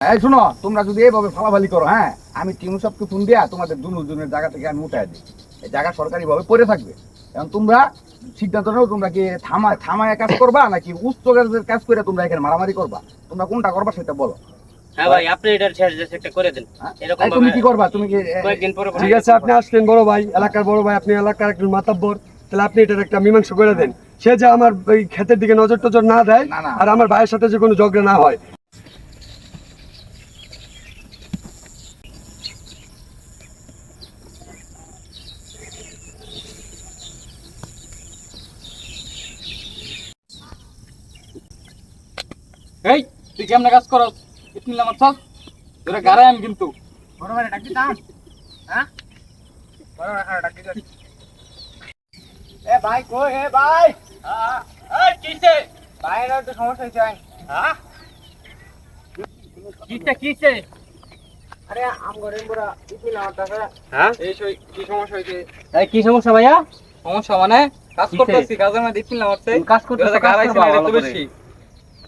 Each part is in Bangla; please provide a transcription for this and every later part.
এই শোনো তোমরা যদি এইভাবে ফালাফালি করো হ্যাঁ আমি টিম সবকে ফোন দিয়া তোমাদের দুজনের জায়গা থেকে আমি উঠাই দিই। এই জায়গা সরকারি ভাবে পড়ে থাকবে। এখন তোমরা সিদ্ধান্ত নাও তোমরা কি থামায় থামায় কাজ করবা নাকি উচ্চ কাজ করে তোমরা এখানে মারামারি করবা? তোমরা কোনটা করবা সেটা বলো। হ্যাঁ ভাই আপনি এটার শেষ যে একটা করে দেন। হ্যাঁ? এরকম তুমি কি করবা? তুমি কি কয়েকদিন পরে ঠিক আছে আপনি আসলেন বড় ভাই এলাকার বড় ভাই আপনি এলাকার একজন মাতাব্বর তাহলে আপনি এটার একটা মীমাংসা করে দেন। সে যে আমার ওই ক্ষেতের দিকে নজর টজর না দেয়। আর আমার ভাইয়ের সাথে যে কোনো ঝগড়া না হয়। এই তুই কেমনে কাজ করস? ইতনি তোরা গাড়াই আমি কিন্তু। বড় ভাই ডাকি দাম হ্যাঁ? বড় ভাই ডাকি দাম এ ভাই কই এ ভাই? এই কিসে ভাইয়ের একটু সমস্যা হয়েছে হ্যাঁ? কিসে কিসে আরে আম ঘরে পুরা ইপিল আমার কাছে হ্যাঁ? এই সই কি সমস্যা হয়েছে এই কি সমস্যা ভাইয়া? সমস্যা মানে? কাজ? করতেছি কাজের মধ্যে ইতনি তুমি কাজ করতেছো, কাজ গাড়াইছি না তো। বেশি।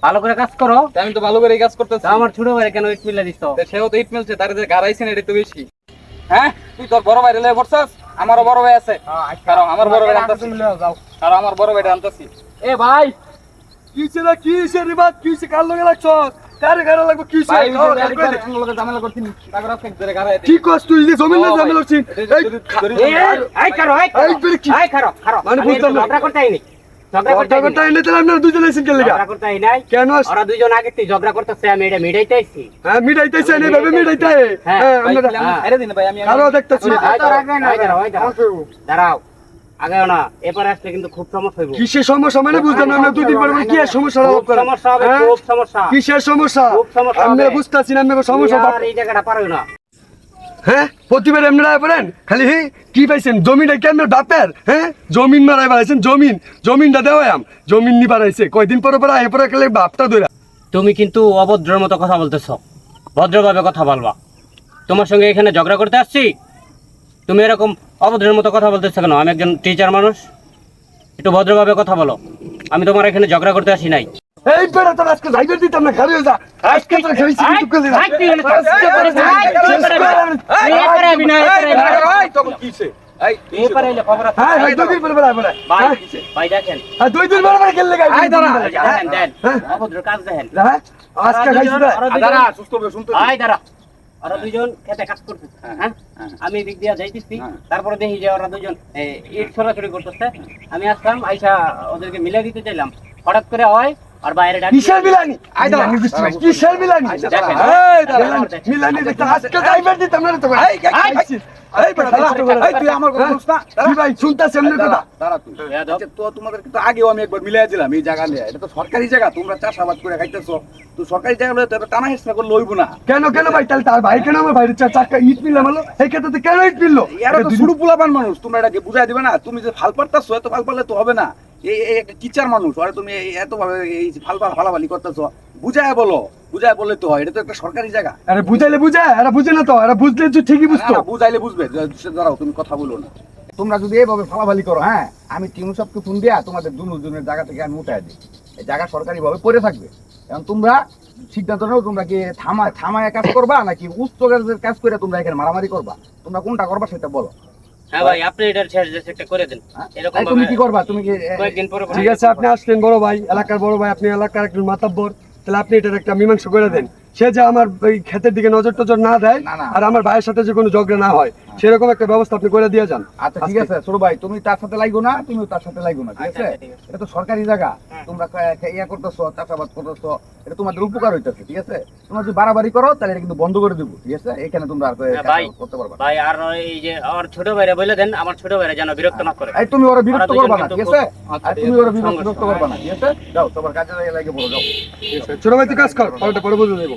ভালো করে কাজ করো আমি তো ভালো করে কাজ করতেছি আমার ছোট ভাই কেন ইট মিলা দিছ সেও তো ইট মেলছে তার যে গাড়াইছি না এটা তো বেশি হ্যাঁ তুই তোর বড় ভাই রেলে পড়ছস আমারও বড় ভাই আছে কারণ আমার বড় ভাই আনতাছি কারণ আমার বড় ভাইটা আনতাছি এ ভাই কিসে না কিসে রে বাদ কিসে কার লগে লাগছ কারে কারে লাগবে ভাই কার করে। আমার লগে ঝামেলা করছিস তারপর আজকে ধরে গাড়াই কি কস তুই যে জমিন না ভাই, ঝামেলা এটা এই এই খারো এই এই বেরে কি? এই খারো খারো মানে একটু না। ঝগড়া করতে আইনি ঝগড়া করতে কথা আইনি। কথা এনে তাহলে আপনারা দুজনে এসেছেন কেন লেগা? ঝগড়া করতে আই নাই। কেন ওরা দুজন আগে থেকে ঝগড়া করতেছে আমি এটা মিটাইতে আইছি। হ্যাঁ মিটাইতেছেন এইভাবে মিটাইতে হ্যাঁ, হ্যাঁ ভাই, আপনারা তাহলে আমি ছাইড়া দিন ভাই আমি কারও দেখতেছি দাঁড়াও, এই দাঁড়াও, এই দাঁড়াও। দাঁড়াও আগে না। এরপরে আসলে কিন্তু খুব সমস্যা হইব। কিসের সমস্যা মানে বুঝলাম না আমরা দুই দিন পরে কি সমস্যা লাভ সমস্যা হবে হ্যাঁ? খুব সমস্যা। কিসের সমস্যা? খুব সমস্যা আমরা হবে। বুঝতেছি না আমরা সমস্যা এই জায়গাটা পারো না। হ্যাঁ প্রতিবার এমনি পড়েন খালি হে কি পাইছেন জমিটা কেমন বাপের হ্যাঁ জমিন মারাই বাড়াইছেন জমিন জমিনটা দেওয়াম জমিন নি বাড়াইছে কয়দিন পরে পরে আয় পরে খালি বাপটা ধরে তুমি কিন্তু অভদ্রের মতো কথা বলতেছ ভদ্রভাবে কথা বলবা তোমার সঙ্গে এখানে ঝগড়া করতে আসছি তুমি এরকম অভদ্রের মতো কথা বলতেছ কেন আমি একজন টিচার মানুষ একটু ভদ্রভাবে কথা বলো আমি তোমার এখানে ঝগড়া করতে আসি নাই এই পেরে তোর আজকে যাইবে দিতাম না খালি যা আজকে তোর খালি তখন কিছে আমি দিক দিয়ে যাইতেছি। হ্যাঁ। তারপরে দেখি যে ওরা দুজন ইট ছড়াছড়ি করতেছে। আমি আসলাম আইসা ওদেরকে মিলে দিতে চাইলাম। হঠাৎ করে হয় আর বাইরে ডাকি কিসের মিলানি আয় দাঁড়া। মিলানি বুঝতে পারছি, কিসের মিলানি দেখেন। এই দাঁড়া, মিলানি দেখতে আজকে যাইবে দিতাম না রে এই, এই, এই, আইছি। এই বেটা, দাঁড়া, দাঁড়া, এই, তুই আমার কথা শুনছ না? দাঁড়া। ভাই শুনতাছি এমনি কথা? দাঁড়া, দাঁড়া। তুই। তো তোমাদের কিন্তু আগেও আমি একবার মিলাই দিলাম এই জায়গা নিয়ে। এটা তো সরকারি জায়গা তোমরা চাষাবাদ করে খাইতেছো। তো সরকারি জায়গা তো টানা হইব না। কেন কেন ভাই? তাহলে তার ভাই কেন আমার ভাইয়ের চা- ইট মিললাম হলো? এই ক্ষেত্রে কেন ইট মিললো? এরা তো শুরু পোলাপান মানুষ তোমরা এটাকে বুঝাই দিবে না। তুমি যে ফাল পারতাছো এত ফাল পারলে তো হবে না। এই এই একটা টিচার মানুষ আরে তুমি এই এত ভাবে এই যে ফাল ফাল ফালাফালি করতেছো। বুঝায় বলো বুঝায় বললে তো হয় এটা তো একটা সরকারি জায়গা। আরে বুঝাইলে বুঝায় এরা বুঝে না তো এরা বুঝলে তো ঠিকই বুঝতো। বুঝাইলে বুঝবে দাঁড়াও তুমি কথা বলো না। তোমরা যদি এইভাবে ফালাফালি করো হ্যাঁ আমি টিম সবকে ফোন দিয়া তোমাদের দুজনের জায়গা থেকে আমি উঠাই দিই। এই জায়গা সরকারি ভাবে পড়ে থাকবে। এখন তোমরা সিদ্ধান্ত নাও তোমরা কি থামায় থামায় কাজ করবা নাকি উচ্চ কাজ করে তোমরা এখানে মারামারি করবা? তোমরা কোনটা করবা সেটা বলো। হ্যাঁ ভাই আপনি এটার শেষ একটা করে দেন। হ্যাঁ? এরকম তুমি কি করবা? তুমি কি কয়েকদিন পরে ঠিক আছে আপনি আসলেন বড় ভাই এলাকার বড় ভাই আপনি এলাকার একজন মাতাব্বর। তাহলে আপনি এটার একটা মীমাংসা করে দেন। সে যে আমার ওই ক্ষেতের দিকে নজর টজর না দেয়। আর আমার ভাইয়ের সাথে যে কোনো ঝগড়া না হয় সেরকম একটা ব্যবস্থা আপনি করে দিয়ে যান। আচ্ছা ঠিক আছে ছোট ভাই তুমি তার সাথে লাগো না তুমিও তার সাথে লাগো না ঠিক আচ্ছা, আছে? এটা তো সরকারি জায়গা হ্যাঁ। তোমরা ইয়া করতেছো চাষাবাদ করতেছো এটা তোমাদের উপকার হইতেছে ঠিক আছে? তোমরা যদি বাড়াবাড়ি করো তাহলে এটা কিন্তু বন্ধ করে দেবো ঠিক আছে? এখানে তোমরা আর হ্যাঁ, করতে পারবা ভাই আর এই যে আমার ছোট ভাইরা বলে দেন আমার ছোট ভাইরা যেন বিরক্ত না করে। এই তুমি ওরা বিরক্ত করবা না ঠিক আছে? আর তুমি ওরা বিরক্ত করবা না ঠিক আছে? যাও তোমার কাজে লাগে বলো যাও। ছোট ভাই তুই কাজ কর পরে বুঝে দেবো